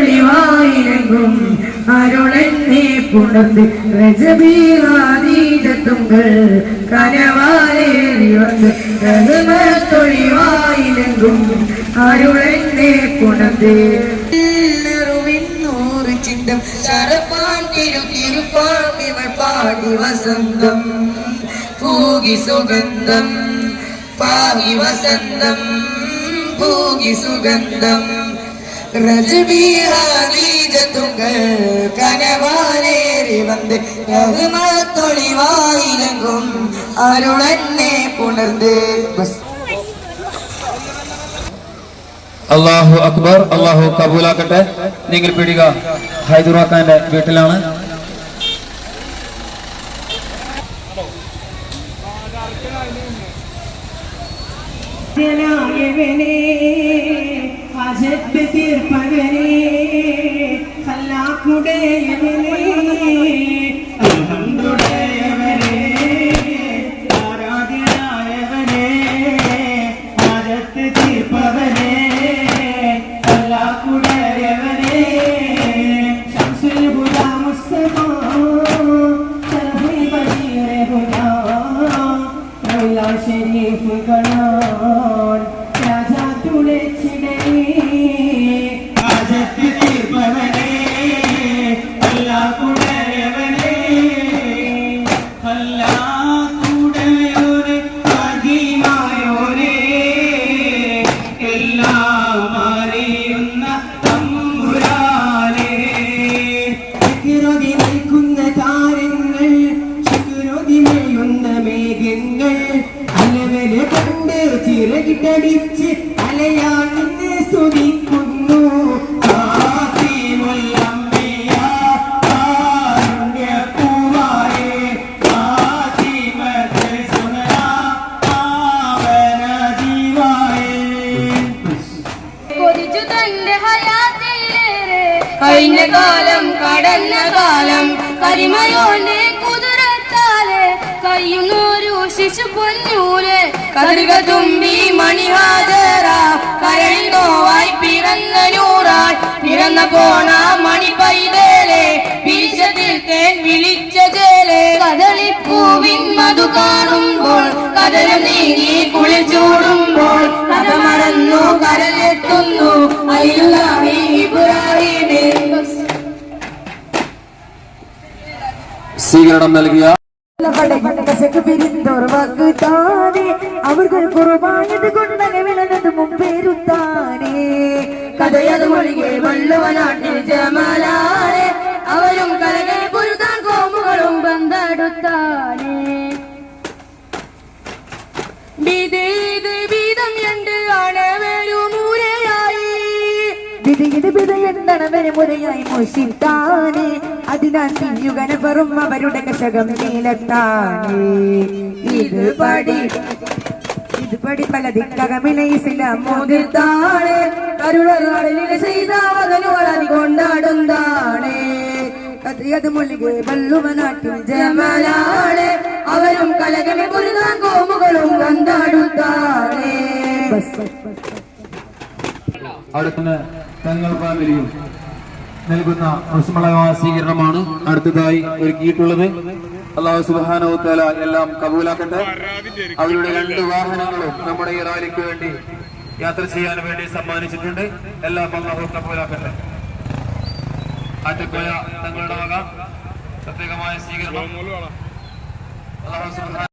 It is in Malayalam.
തൊളിവായിലെങ്കും അരുളെന്നെ പുണർന്ന് രജബീറാതീതത്തുങ്കൾ കനവാലേറി വന്ന് തൊളിവായിലെങ്കും അരുളെന്നെ പാടി വസന്തം. പൂകി സുഗന്ധം പാകി വസന്തം പൂകി സുഗന്ധം. രജബീഹാലീജത്തുങ്കൾ കനവാലേറി വന്ന് രഹ്മത്തൊളിവായിലെങ്കും അരുളെന്നെ പുണർന്ന്. അള്ളാഹു അക്ബർ അള്ളാഹു കബൂലാക്കട്ടെ. നിങ്ങൾ പിടിക. ഹൈദുറാഖാന്റെ വീട്ടിലാണ്. നായകനെ അജത്ത് തീർപ്പകനെ കല്ലാക്കുടയവനെ അൽഹംദുലില്ലാഹവനെ ശുക്രതി നിൽക്കുന്ന താരങ്ങൾ ശുക്രതി മെയ്യുന്ന മേഘങ്ങൾ. അലവൽ കൊണ്ട് ചിറകിട്ടടിച്ച് അലയാൻ നിന്നെ കഴിഞ്ഞ കാലം കടന്ന കാലം കരിമയോന്റെ കുതിരത്താലെ കയ്യുന്നൊരു ശിശു പൊന്നൂര് കതിരുക തുമ്പി മണിഹാദറ കരളിൽ നോവായി പിറന്ന നൂറാൾ പിറന്ന പോണ മണി പൈതേലെ പിരിച്ചതിൽ തേൻ വിളിച്ച ജേലെ. കദളിപ്പൂവിൻ മധു കാണുമ്പോൾ കടല നീങ്ങി കുളിച്ചൂടുമ്പോൾ കഥ മറന്നു കരലെത്തുന്നു സ്വീകരണം നൽകിയ അവർകൾ കുറവാണത് കൊണ്ടനെ വിളന്നത് മുമ്പേരുത്താനേ കഥയത് മൊഴികെ വള്ളുവനാട്ടിൽ ജമലാനെ അവരും കലകൾ കുരുതാൻ കോമുകളും ബന്ധെടുത്താനേ വിധീത് വീതം രണ്ട് അണവരു മുരയായി വിധീത് വിധ എന്തണവരെ മുരയായി മോശിത്താനേ അതിനാൽ പിന്നുകന വെറും അവരുടെ കശകം നീലത്താനേ ഇത് പടി ഇത് പടി പല ദിക്കകമിലെ ഇസ്ലാം മോദിർത്താണ് കരുളറിലെ അവരും കലകനെ കുരുതാൻ കോമുകളും കൊണ്ടാടുത്താണ് അവിടെ തന്നെ തങ്ങൾ ഫാമിലിയും നൽകുന്ന ഊഷ്മളമായ സ്വീകരണമാണ് അടുത്തതായി ഒരുക്കിയിട്ടുള്ളത്. അള്ളാഹു സുബാനോ തല എല്ലാം കബൂലാക്കട്ടെ. അവരുടെ രണ്ട് വാഹനങ്ങളും നമ്മുടെ ഈ റാലിക്ക് വേണ്ടി യാത്ര ചെയ്യാൻ വേണ്ടി സമ്മാനിച്ചിട്ടുണ്ട്. എല്ലാം അള്ളാഹു കബൂലാക്കട്ടെ. ആറ്റക്കോയ തങ്ങളുടെ വക പ്രത്യേകമായ സ്വീകരണം. അള്ളാഹു സുബ്ഹാനഹു